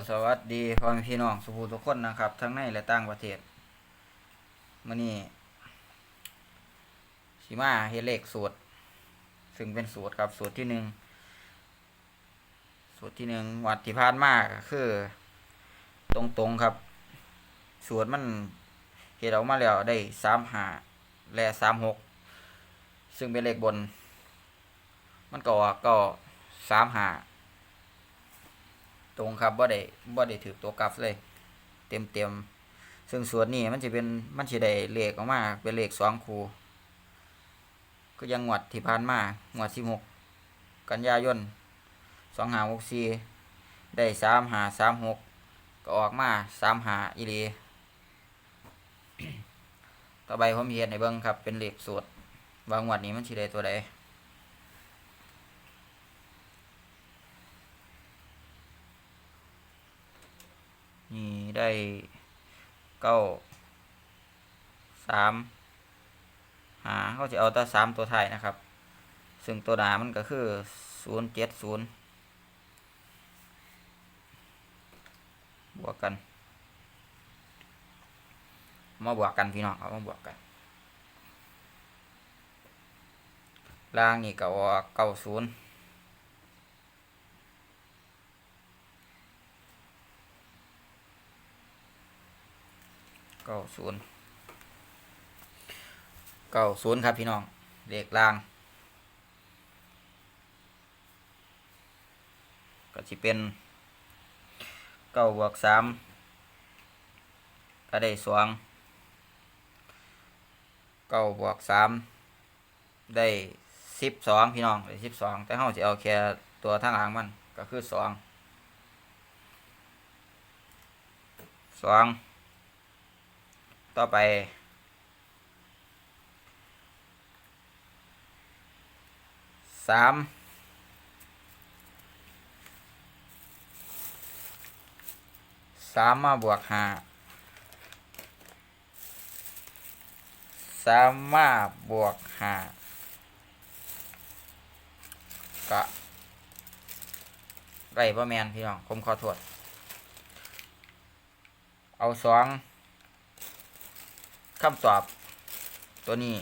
็สวัสดีพ่อแม่พี่น้องสุภูทุกคนนะครับ ทั้งในและต่างประเทศมื่อนี้สิมาเฮเลขสูตร ซึ่งเป็นสูตรครับสูตรที่หนึ่งสูตรที่หนึ่งวัดที่พานมากก็คือ ตรงๆครับ สูตรมันเฮ็ดออกมาแล้วได้สามหาและสามหกซึ่งเป็นเลขบน มันก็ออกก็สามหา ตรงครับบ่ได้บ่ได้ถือตัวกลับเลย เต็มเต็มๆซึ่งส่วนนี้มันจะเป็นมันสิได้เลขออกมาเป็นเลขสองคูก็ยังงวดที่ผ่านมางวดสิบหกกันยายนสองหาหกสี่ได้สามหาสามหกก็ออกมาสามหาอีหลีต่อไปผมเห็นในเบิ้งครับเป็นเลขสูตรวางวดนี้มันสิได้ตัวใด นี่ได้เก้าสามหาเขาจะเอาตัวสามตัวไทยนะครับ ซึ่งตัวหนามันก็คือศูนย์เจ็ดศูนย์บวกกันมาบวกกันพี่น้องเอามาบวกกันล่างนี่ก็ว่าเก้าศูนย์ ก้าศูนย์เก้าศูนย์ครับพี่น้องเลขล่าง ก็จะเป็นเก้าบวกสามก็ได้สองเก้าบวกสามได้สิบสองพี่น้องได้สิบสองแต่เราจะเอาแค่ตัวทางหลังมันก็คือสองสอง ต่อไป สาม สามมาบวกห้าสามมาบวกห้าก็ไรบ่แมนพี่น้อง ผมขอโทษ เอาสอง คำตอบตัวนี้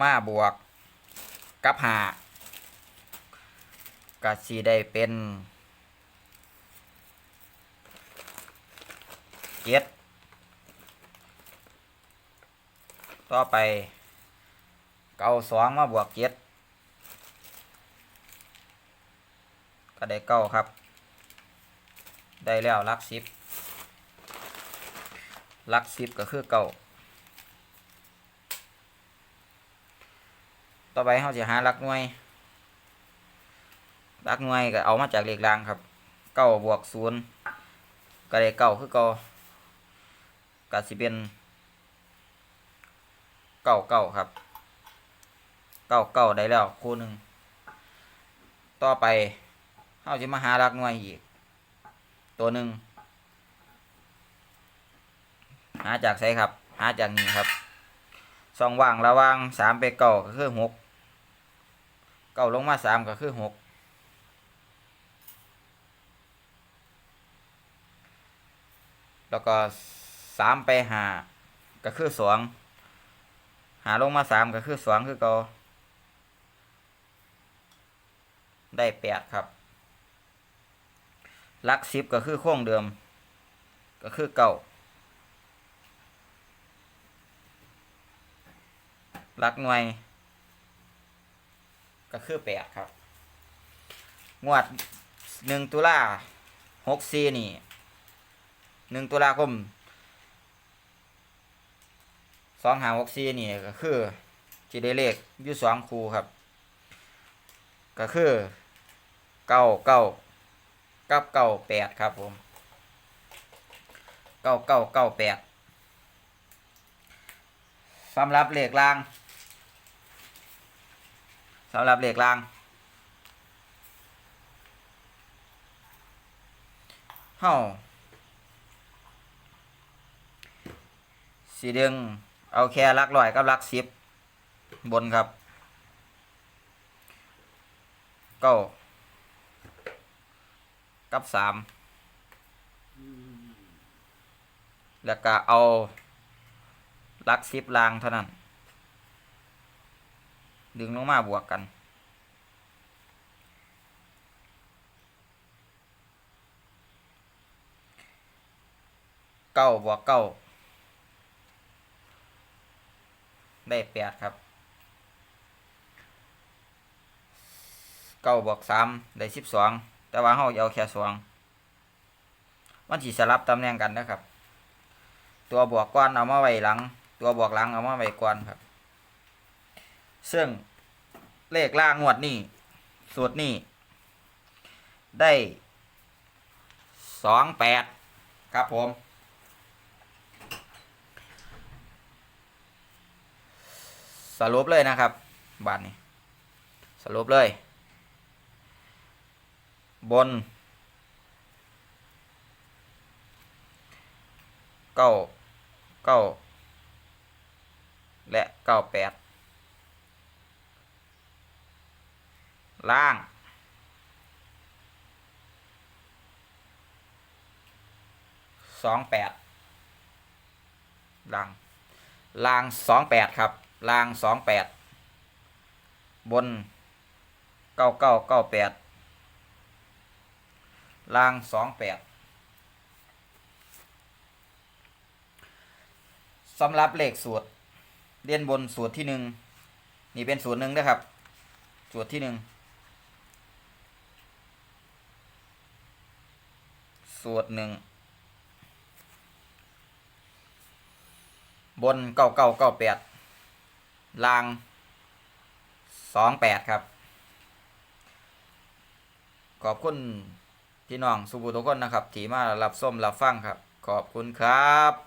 มาบวก กับหาก็สีได้เป็นเจ็ดต่อไป เก้าสองมาบวกเจ็ดก็ได้เก้าครับ ได้แล้วลักซิปลักซิปก็คือเก่าต่อไปเขาจะหาลักหน่วยลักหน่วยก็เอามาจากเลขรางครับเก้าบวกศูนย์ก็ได้เก้าคือเก่าก็สิเป็นเก้าเก้าครับเก้าเก้าได้แล้วคู่หนึ่งต่อไปเขาจะมาหาลักหน่วยอีก ตัวหนึ่งหาจากไสครับ หาจากนี้ครับสองว่างระว่างสามไปเก้าก็คือหกเก้าลงมาสามก็คือหกแล้วก็สามไปหาก็คือสองหาลงมาสามก็คือสองคือเก่าได้แปดครับ ลักซิปก็คือโค้งเดิม ก็คือเก่าลักหน่วย ก็คือแปดครับ งวดหนึ่งตุลาหกสี่นี่หนึ่งตุลาคมสองหาหกสี่นี่ก็คือจีได้เลขอยู่สองคูครับ ก็คือเก้าเก้า กับเก้าแปดครับผมเก้าเก้าเก้าแปดสำหรับเหลขล่างสำหรับเหลขล่างเฮ้าสีดึงเอาแค่หลักร้อยกับหลักสิบบนครับเก้า กับสามอืมแล้วก็เอาหลักสิบลางเท่านั้น ดึงลงมาบวกกัน เก้าบวกเก้าได้แปดครับ เก้าบวกสามได้สิบสอง แต่ว่าเราเอาแค่สองมันสิสลับตำแหน่งกันนะครับ ตัวบวกก้อนเอามาไว้หลัง ตัวบวกหลังเอามาไว้ก่อนครับ ซึ่งเลขล่างงวดนี้สูตรนี้ ได้สองแปดครับผมสรุปเลยนะครับบาทนี้ สรุปเลย บนเก้าเก้าและเก้าแปดล่างสองแปดล่างล่างสองแปดครับล่างสองแปดบนเก้าเก้าเก้าแปด ล่างสองแปดสำหรับเลขสูตรเรียนบนสูตรที่หนึ่งนี่เป็นสูตรหนึ่งนะครับ สูตรที่หนึ่งสูตรหนึ่งบนเก้าเก้าเก้าแปดล่างสองแปดครับ ขอบคุณ พี่น้องสุบูทุกคนนะครับที่มารับส้มรับฟังครับ ขอบคุณครับ